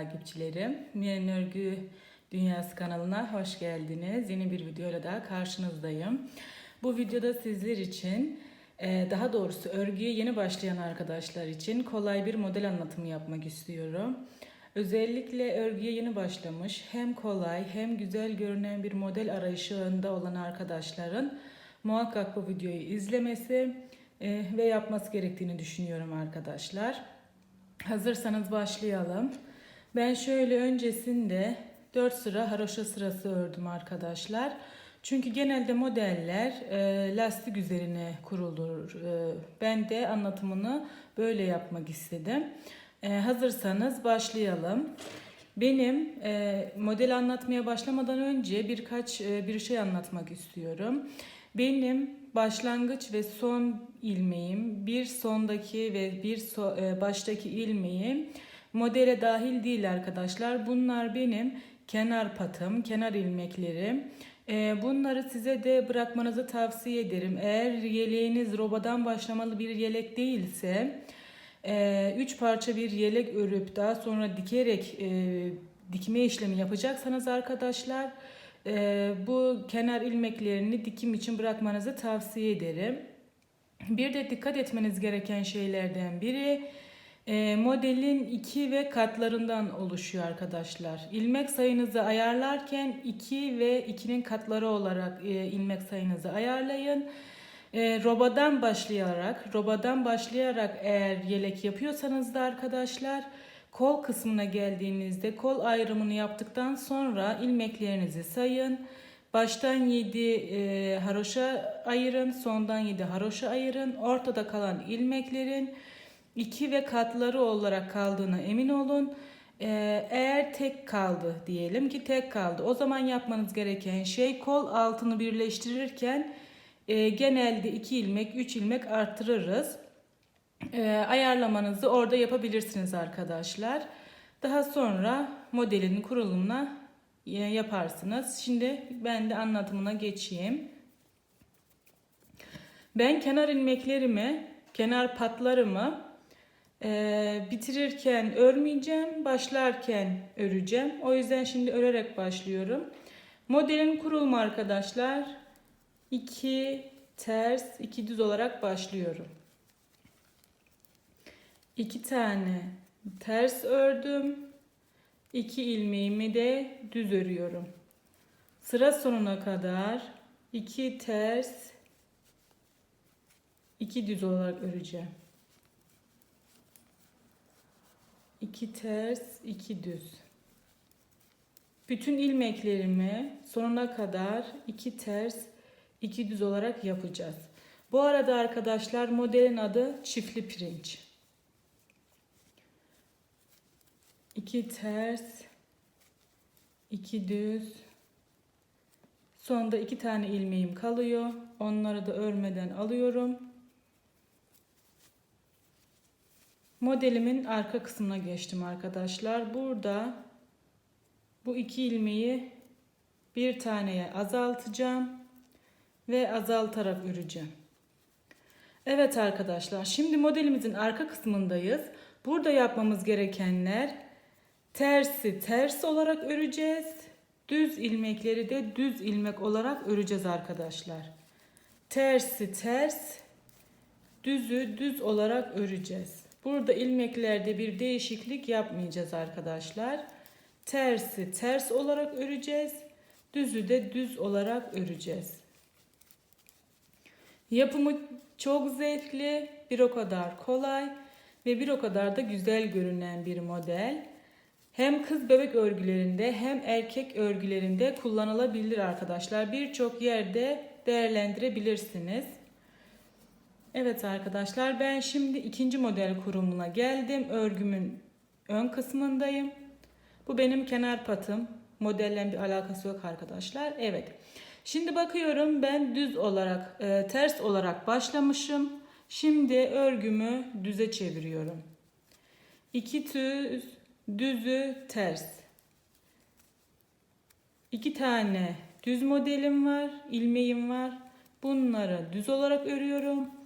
takipçilerim. Miren Örgü Dünyası kanalına hoş geldiniz. Yeni bir videoyla daha karşınızdayım. Bu videoda sizler için e, daha doğrusu örgüye yeni başlayan arkadaşlar için kolay bir model anlatımı yapmak istiyorum. Özellikle örgüye yeni başlamış hem kolay hem güzel görünen bir model arayışında olan arkadaşların muhakkak bu videoyu izlemesi e, ve yapması gerektiğini düşünüyorum arkadaşlar. Hazırsanız başlayalım. Ben şöyle öncesinde 4 sıra haroşa sırası ördüm arkadaşlar. Çünkü genelde modeller e, lastik üzerine kurulur. E, ben de anlatımını böyle yapmak istedim. E, hazırsanız başlayalım. Benim e, model anlatmaya başlamadan önce birkaç e, bir şey anlatmak istiyorum. Benim başlangıç ve son ilmeğim, bir sondaki ve bir so, e, baştaki ilmeğim modele dahil değil arkadaşlar. Bunlar benim kenar patım, kenar ilmeklerim. E, bunları size de bırakmanızı tavsiye ederim. Eğer yeleğiniz robadan başlamalı bir yelek değilse, e, üç parça bir yelek örüp daha sonra dikerek e, dikme işlemi yapacaksanız arkadaşlar, e, bu kenar ilmeklerini dikim için bırakmanızı tavsiye ederim. Bir de dikkat etmeniz gereken şeylerden biri e, modelin iki ve katlarından oluşuyor arkadaşlar. İlmek sayınızı ayarlarken 2 ve 2'nin katları olarak e, ilmek sayınızı ayarlayın. E, robadan başlayarak, robadan başlayarak eğer yelek yapıyorsanız da arkadaşlar kol kısmına geldiğinizde kol ayrımını yaptıktan sonra ilmeklerinizi sayın. Baştan 7 e, haroşa ayırın, sondan 7 haroşa ayırın. Ortada kalan ilmeklerin 2 ve katları olarak kaldığına emin olun. Ee, eğer tek kaldı diyelim ki tek kaldı. O zaman yapmanız gereken şey kol altını birleştirirken e, genelde 2 ilmek 3 ilmek arttırırız. E, ayarlamanızı orada yapabilirsiniz arkadaşlar. Daha sonra modelin kurulumuna e, yaparsınız. Şimdi ben de anlatımına geçeyim. Ben kenar ilmeklerimi, kenar patlarımı e, bitirirken örmeyeceğim, başlarken öreceğim. O yüzden şimdi örerek başlıyorum. Modelin kurulumu arkadaşlar 2 ters, 2 düz olarak başlıyorum. 2 tane ters ördüm. 2 ilmeğimi de düz örüyorum. Sıra sonuna kadar 2 ters, 2 düz olarak öreceğim. 2 ters, 2 düz. Bütün ilmeklerimi sonuna kadar 2 ters, 2 düz olarak yapacağız. Bu arada arkadaşlar modelin adı çiftli pirinç. 2 ters, 2 düz. Sonda 2 tane ilmeğim kalıyor. Onları da örmeden alıyorum. Modelimin arka kısmına geçtim arkadaşlar. Burada bu iki ilmeği bir taneye azaltacağım ve azaltarak öreceğim. Evet arkadaşlar şimdi modelimizin arka kısmındayız. Burada yapmamız gerekenler tersi ters olarak öreceğiz. Düz ilmekleri de düz ilmek olarak öreceğiz arkadaşlar. Tersi ters, düzü düz olarak öreceğiz. Burada ilmeklerde bir değişiklik yapmayacağız arkadaşlar. Tersi ters olarak öreceğiz. Düzü de düz olarak öreceğiz. Yapımı çok zevkli, bir o kadar kolay ve bir o kadar da güzel görünen bir model. Hem kız bebek örgülerinde hem erkek örgülerinde kullanılabilir arkadaşlar. Birçok yerde değerlendirebilirsiniz. Evet arkadaşlar ben şimdi ikinci model kurumuna geldim. Örgümün ön kısmındayım. Bu benim kenar patım. Modelle bir alakası yok arkadaşlar. Evet. Şimdi bakıyorum ben düz olarak e, ters olarak başlamışım. Şimdi örgümü düze çeviriyorum. İki düz, düzü ters. İki tane düz modelim var, ilmeğim var. Bunları düz olarak örüyorum.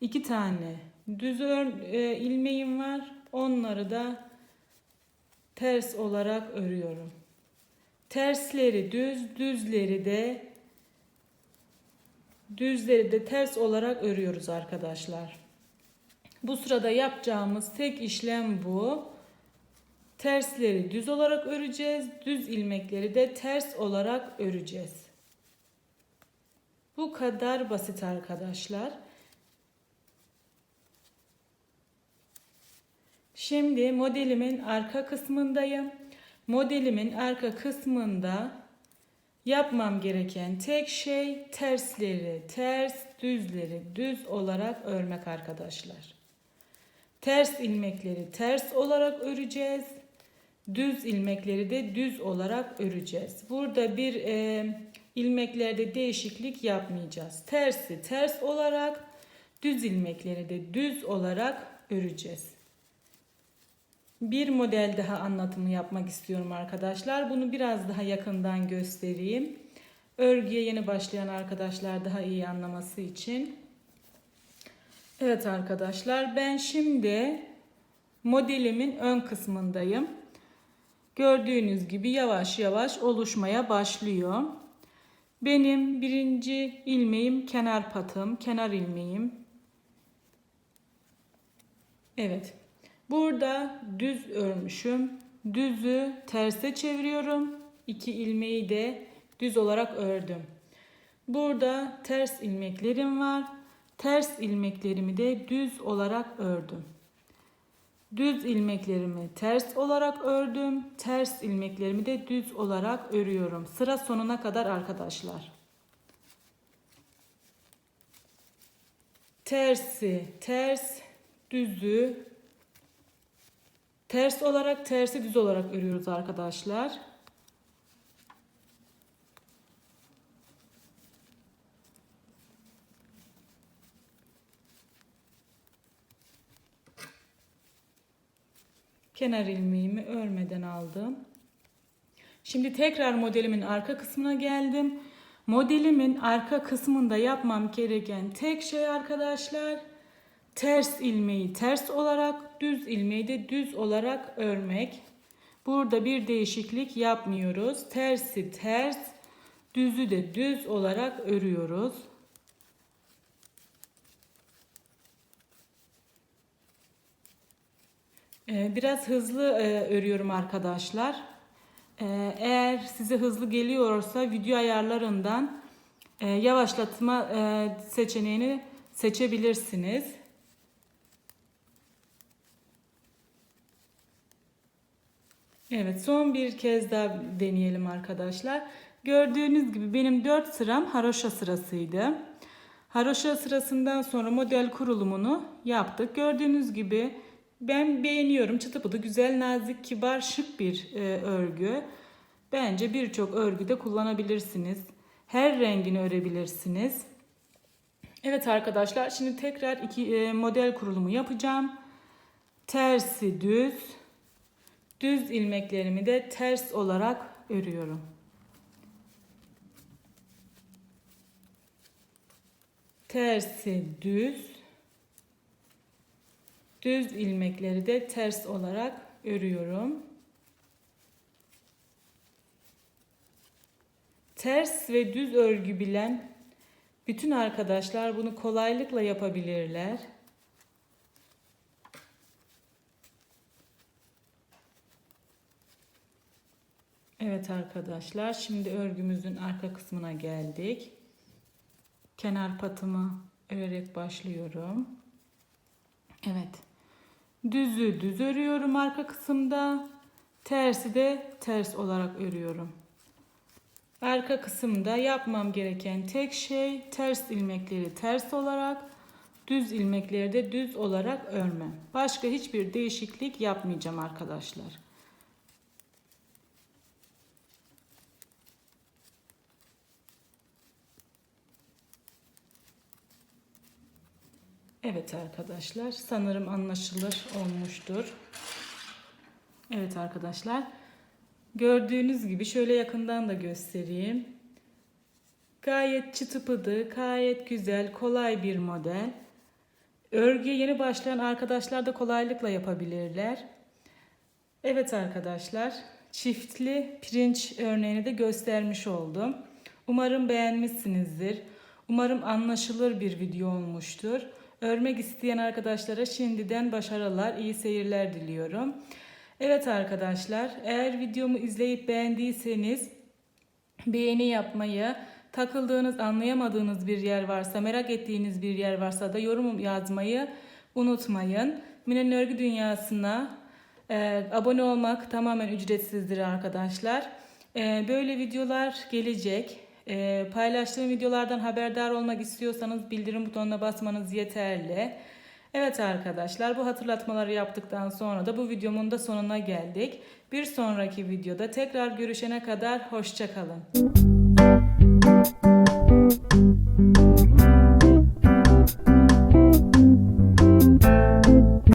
İki tane düz ör, e, ilmeğim var. Onları da ters olarak örüyorum. Tersleri düz, düzleri de düzleri de ters olarak örüyoruz arkadaşlar. Bu sırada yapacağımız tek işlem bu. Tersleri düz olarak öreceğiz. Düz ilmekleri de ters olarak öreceğiz. Bu kadar basit arkadaşlar. Şimdi modelimin arka kısmındayım. Modelimin arka kısmında yapmam gereken tek şey tersleri ters, düzleri düz olarak örmek arkadaşlar. Ters ilmekleri ters olarak öreceğiz. Düz ilmekleri de düz olarak öreceğiz. Burada bir e, ilmeklerde değişiklik yapmayacağız. Tersi ters olarak, düz ilmekleri de düz olarak öreceğiz. Bir model daha anlatımı yapmak istiyorum arkadaşlar. Bunu biraz daha yakından göstereyim. Örgüye yeni başlayan arkadaşlar daha iyi anlaması için. Evet arkadaşlar ben şimdi modelimin ön kısmındayım. Gördüğünüz gibi yavaş yavaş oluşmaya başlıyor. Benim birinci ilmeğim kenar patım, kenar ilmeğim. Evet. Burada düz örmüşüm. Düzü terse çeviriyorum. İki ilmeği de düz olarak ördüm. Burada ters ilmeklerim var. Ters ilmeklerimi de düz olarak ördüm. Düz ilmeklerimi ters olarak ördüm. Ters ilmeklerimi de düz olarak örüyorum. Sıra sonuna kadar arkadaşlar. Tersi, ters, düzü, ters olarak, tersi düz olarak örüyoruz arkadaşlar. kenar ilmeğimi örmeden aldım. Şimdi tekrar modelimin arka kısmına geldim. Modelimin arka kısmında yapmam gereken tek şey arkadaşlar ters ilmeği ters olarak düz ilmeği de düz olarak örmek. Burada bir değişiklik yapmıyoruz. Tersi ters, düzü de düz olarak örüyoruz. Ee, biraz hızlı e, örüyorum arkadaşlar. Ee, eğer size hızlı geliyorsa video ayarlarından e, yavaşlatma e, seçeneğini seçebilirsiniz. Evet son bir kez daha deneyelim arkadaşlar. Gördüğünüz gibi benim 4 sıram haroşa sırasıydı. Haroşa sırasından sonra model kurulumunu yaptık. Gördüğünüz gibi ben beğeniyorum. Çıtı pıtı güzel, nazik, kibar, şık bir e, örgü. Bence birçok örgüde kullanabilirsiniz. Her rengini örebilirsiniz. Evet arkadaşlar şimdi tekrar iki e, model kurulumu yapacağım. Tersi düz. Düz ilmeklerimi de ters olarak örüyorum. Tersi düz. Düz ilmekleri de ters olarak örüyorum. Ters ve düz örgü bilen bütün arkadaşlar bunu kolaylıkla yapabilirler. Evet arkadaşlar şimdi örgümüzün arka kısmına geldik. Kenar patımı örerek başlıyorum. Evet. Düzü düz örüyorum arka kısımda. Tersi de ters olarak örüyorum. Arka kısımda yapmam gereken tek şey ters ilmekleri ters olarak, düz ilmekleri de düz olarak örmem. Başka hiçbir değişiklik yapmayacağım arkadaşlar. Evet arkadaşlar sanırım anlaşılır olmuştur. Evet arkadaşlar gördüğünüz gibi şöyle yakından da göstereyim. Gayet çıtı gayet güzel, kolay bir model. Örgüye yeni başlayan arkadaşlar da kolaylıkla yapabilirler. Evet arkadaşlar, çiftli pirinç örneğini de göstermiş oldum. Umarım beğenmişsinizdir. Umarım anlaşılır bir video olmuştur. Örmek isteyen arkadaşlara şimdiden başarılar, iyi seyirler diliyorum. Evet arkadaşlar, eğer videomu izleyip beğendiyseniz beğeni yapmayı, takıldığınız, anlayamadığınız bir yer varsa, merak ettiğiniz bir yer varsa da yorum yazmayı unutmayın. Minen Örgü Dünyası'na e, abone olmak tamamen ücretsizdir arkadaşlar. E, böyle videolar gelecek. E, paylaştığım videolardan haberdar olmak istiyorsanız bildirim butonuna basmanız yeterli. Evet arkadaşlar bu hatırlatmaları yaptıktan sonra da bu videomun da sonuna geldik. Bir sonraki videoda tekrar görüşene kadar hoşçakalın.